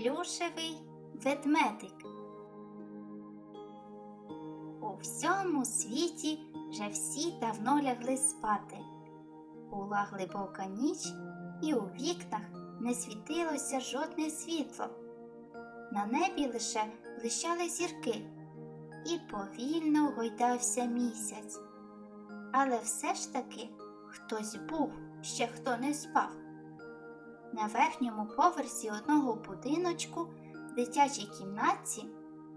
Плюшевий ведмедик. У всьому світі вже всі давно лягли спати. Була глибока ніч, і у вікнах не світилося жодне світло. На небі лише блищали зірки, і повільно гойдався місяць. Але все ж таки хтось був, ще хто не спав. На верхньому поверсі одного будиночку, в дитячій кімнатці,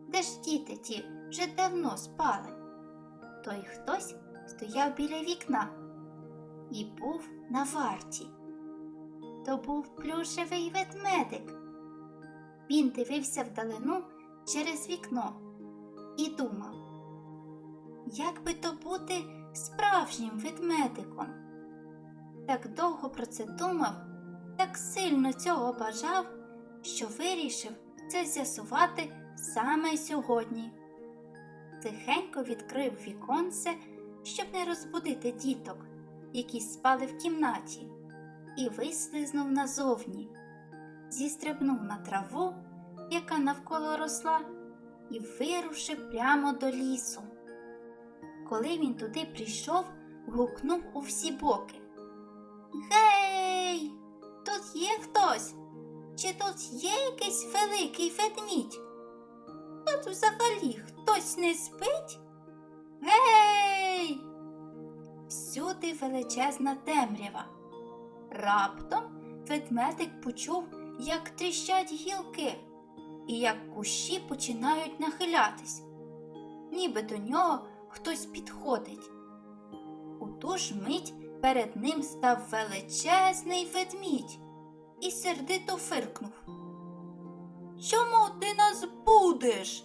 де ж діти ті вже давно спали, той хтось стояв біля вікна і був на варті. То був плюшевий ведмедик. Він дивився вдалину через вікно і думав, як би то бути справжнім ведмедиком. Так довго про це думав, так сильно цього бажав, що вирішив це з'ясувати саме сьогодні. Тихенько відкрив віконце, щоб не розбудити діток, які спали в кімнаті, і вислизнув назовні, зістрибнув на траву, яка навколо росла, і вирушив прямо до лісу. Коли він туди прийшов, гукнув у всі боки. Гей, є хтось? Чи тут є якийсь великий ведмідь? Тут взагалі хтось не спить? Гей! Всюди величезна темрява. Раптом ведмедик почув, як тріщать гілки, і як кущі починають нахилятись, ніби до нього хтось підходить. У ту ж мить перед ним став величезний ведмідь і сердито фиркнув. Чому ти нас будеш?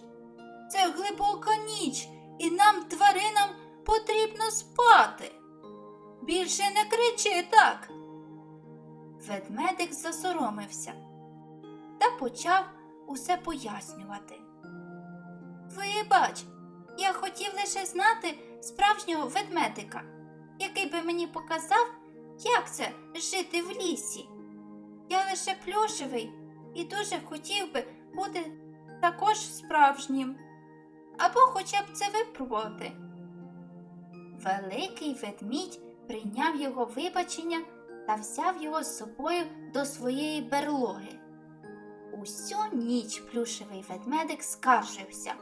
Це глибока ніч, і нам, тваринам, потрібно спати. Більше не кричи так. Ведмедик засоромився та почав усе пояснювати. Вибач, я хотів лише знати справжнього ведмедика, який би мені показав, як це жити в лісі. Я лише плюшевий і дуже хотів би бути також справжнім, або хоча б це випробувати. Великий ведмідь прийняв його вибачення та взяв його з собою до своєї берлоги. Усю ніч плюшевий ведмедик скаржився,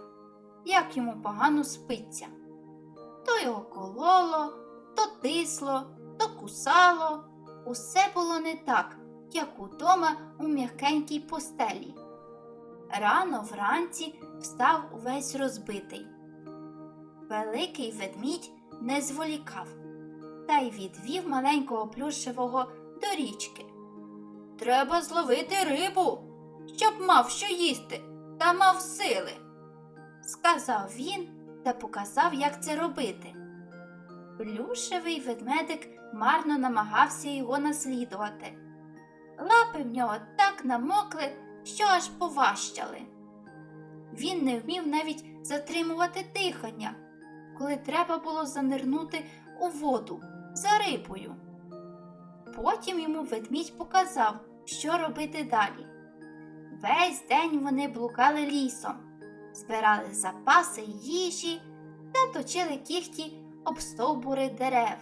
як йому погано спиться. То його кололо, то тисло, то кусало. Усе було не так, як удома у м'якенькій постелі. Рано вранці встав увесь розбитий. Великий ведмідь не зволікав та й відвів маленького плюшевого до річки. Треба зловити рибу, щоб мав що їсти та мав сили, сказав він та показав, як це робити. Плюшевий ведмедик марно намагався його наслідувати. Лапи в нього так намокли, що аж поважчали. Він не вмів навіть затримувати дихання, коли треба було занирнути у воду за рибою. Потім йому ведмідь показав, що робити далі. Весь день вони блукали лісом, збирали запаси їжі та точили кіхті об стовбури дерев.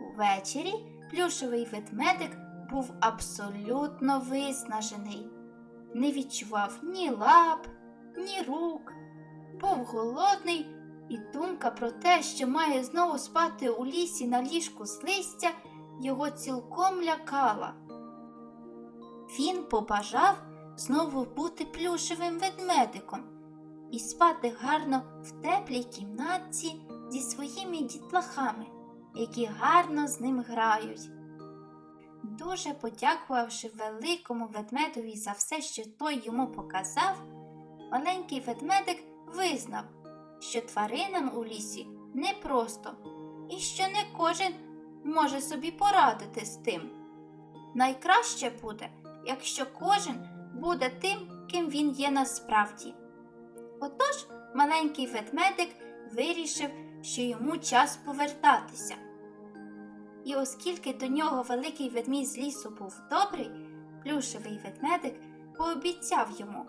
Увечері плюшевий ведмедик був абсолютно виснажений, не відчував ні лап, ні рук, був голодний, і думка про те, що має знову спати у лісі на ліжку з листя, його цілком лякала. Він побажав знову бути плюшевим ведмедиком і спати гарно в теплій кімнатці зі своїми дітлахами, які гарно з ним грають. Дуже подякувавши великому ведмедові за все, що той йому показав, маленький ведмедик визнав, що тваринам у лісі непросто і що не кожен може собі порадити з тим. Найкраще буде, якщо кожен буде тим, ким він є насправді. Отож маленький ведмедик вирішив, що йому час повертатися. І оскільки до нього великий ведмідь з лісу був добрий, плюшевий ведмедик пообіцяв йому,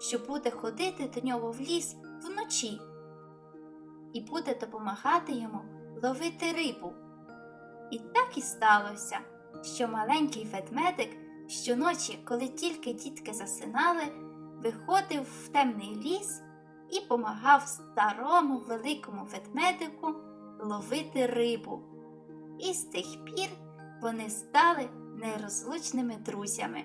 що буде ходити до нього в ліс вночі і буде допомагати йому ловити рибу. І так і сталося, що маленький ведмедик щоночі, коли тільки дітки засинали, виходив в темний ліс і помагав старому великому ведмедику ловити рибу. І з тих пір вони стали нерозлучними друзями.